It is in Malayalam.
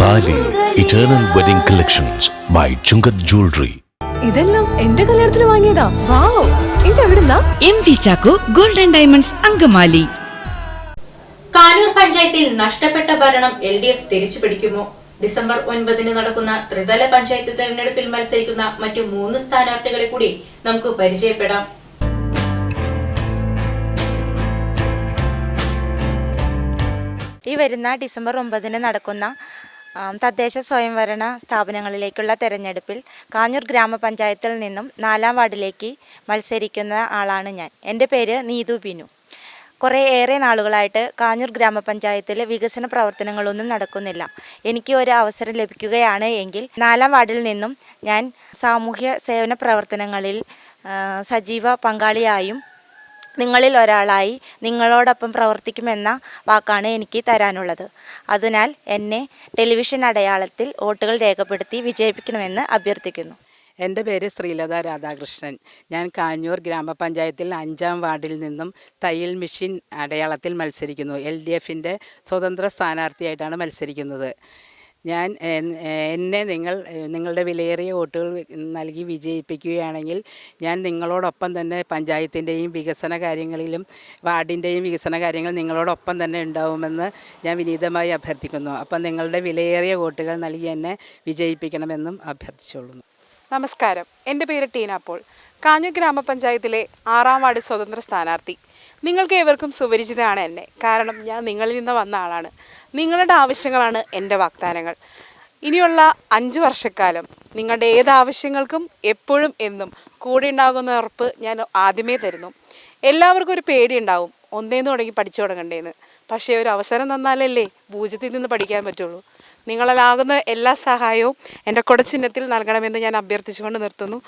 താലി eternal wedding collections by Chungath jewellery ഇതെല്ലാം എന്റെ കല്യാണത്തിന് വാങ്ങിയതാ. Wow ഇതെവിടുന്നാ? M V Chacko golden diamonds Angamaly. Kanur പഞ്ചായത്തിൽ നഷ്ടപ്പെട്ട ഭരണം എൽ ഡി എഫ് തിരിച്ചു പിടിക്കുമോ? ഡിസംബർ ഒൻപതിന് നടക്കുന്ന ത്രിതല പഞ്ചായത്ത് തെരഞ്ഞെടുപ്പിൽ മത്സരിക്കുന്ന മറ്റു മൂന്ന് സ്ഥാനാർത്ഥികളെ കൂടി നമുക്ക് പരിചയപ്പെടാം. ഈ വരുന്ന ഡിസംബർ ഒമ്പതിന് നടക്കുന്ന തദ്ദേശ സ്വയംഭരണ സ്ഥാപനങ്ങളിലേക്കുള്ള തെരഞ്ഞെടുപ്പിൽ കാഞ്ഞൂർ ഗ്രാമപഞ്ചായത്തിൽ നിന്നും നാലാം വാർഡിലേക്ക് മത്സരിക്കുന്ന ആളാണ് ഞാൻ. എന്റെ പേര് നീതു ബിനു. കുറേ ഏറെ നാളുകളായിട്ട് കാഞ്ഞൂർ ഗ്രാമപഞ്ചായത്തിൽ വികസന പ്രവർത്തനങ്ങളൊന്നും നടക്കുന്നില്ല. എനിക്ക് ഒരു അവസരം ലഭിക്കുകയാണ് എങ്കിൽ നാലാം വാർഡിൽ നിന്നും ഞാൻ സാമൂഹ്യ സേവന പ്രവർത്തനങ്ങളിൽ സജീവ പങ്കാളിയായും നിങ്ങളിൽ ഒരാളായി നിങ്ങളോടൊപ്പം പ്രവർത്തിക്കുമെന്ന വാക്കാണ് എനിക്ക് തരാനുള്ളത്. അതിനാൽ എന്നെ ടെലിവിഷൻ അടയാളത്തിൽ വോട്ടുകൾ രേഖപ്പെടുത്തി വിജയിപ്പിക്കണമെന്ന് അഭ്യർത്ഥിക്കുന്നു. എന്റെ പേര് ശ്രീലത രാധാകൃഷ്ണൻ. ഞാൻ കാഞ്ഞൂർ ഗ്രാമപഞ്ചായത്തിൽ അഞ്ചാം വാർഡിൽ നിന്നും തയ്യൽ മെഷീൻ അടയാളത്തിൽ മത്സരിക്കുന്നു. എൽ ഡി എഫിന്റെ സ്വതന്ത്ര സ്ഥാനാർത്ഥിയായിട്ടാണ് മത്സരിക്കുന്നത്. ഞാൻ എന്നെ നിങ്ങൾ നിങ്ങളുടെ വിലയേറിയ വോട്ടുകൾ നൽകി വിജയിപ്പിക്കുകയാണെങ്കിൽ ഞാൻ നിങ്ങളോടൊപ്പം തന്നെ പഞ്ചായത്തിന്റെയും വികസന കാര്യങ്ങളിലും വാർഡിന്റെയും വികസന കാര്യങ്ങൾ നിങ്ങളോടൊപ്പം തന്നെ ഉണ്ടാവുമെന്ന് ഞാൻ വിനീതമായി അഭ്യർത്ഥിക്കുന്നു. അപ്പം നിങ്ങളുടെ വിലയേറിയ വോട്ടുകൾ നൽകി എന്നെ വിജയിപ്പിക്കണമെന്നും അഭ്യർത്ഥിച്ചുകൊള്ളുന്നു. നമസ്കാരം. എന്റെ പേര് ടീന പോൾ. കാഞ്ഞ ഗ്രാമപഞ്ചായത്തിലെ ആറാം വാർഡ് സ്വതന്ത്ര സ്ഥാനാർത്ഥി. നിങ്ങൾക്ക് ഏവർക്കും സുപരിചിതമാണ് എന്നെ. കാരണം ഞാൻ നിങ്ങളിൽ നിന്ന് വന്ന ആളാണ്. നിങ്ങളുടെ ആവശ്യങ്ങളാണ് എന്റെ വാഗ്ദാനങ്ങൾ. ഇനിയുള്ള അഞ്ച് വർഷക്കാലം നിങ്ങളുടെ ഏത് ആവശ്യങ്ങൾക്കും എപ്പോഴും എന്നും കൂടെ ഉണ്ടാകുന്ന ഉറപ്പ് ഞാൻ ആദ്യമേ തരുന്നു. എല്ലാവർക്കും ഒരു പേടിയുണ്ടാവും ഒന്നേന്ന് തുടങ്ങി പഠിച്ചു തുടങ്ങണ്ടേന്ന്. പക്ഷേ ഒരു അവസരം തന്നാലല്ലേ പൂജ്യത്തിൽ നിന്ന് പഠിക്കാൻ പറ്റുള്ളൂ. നിങ്ങളാകുന്ന എല്ലാ സഹായവും എന്റെ കുടച്ചിഹ്നത്തിൽ നൽകണമെന്ന് ഞാൻ അഭ്യർത്ഥിച്ചുകൊണ്ട് നിർത്തുന്നു.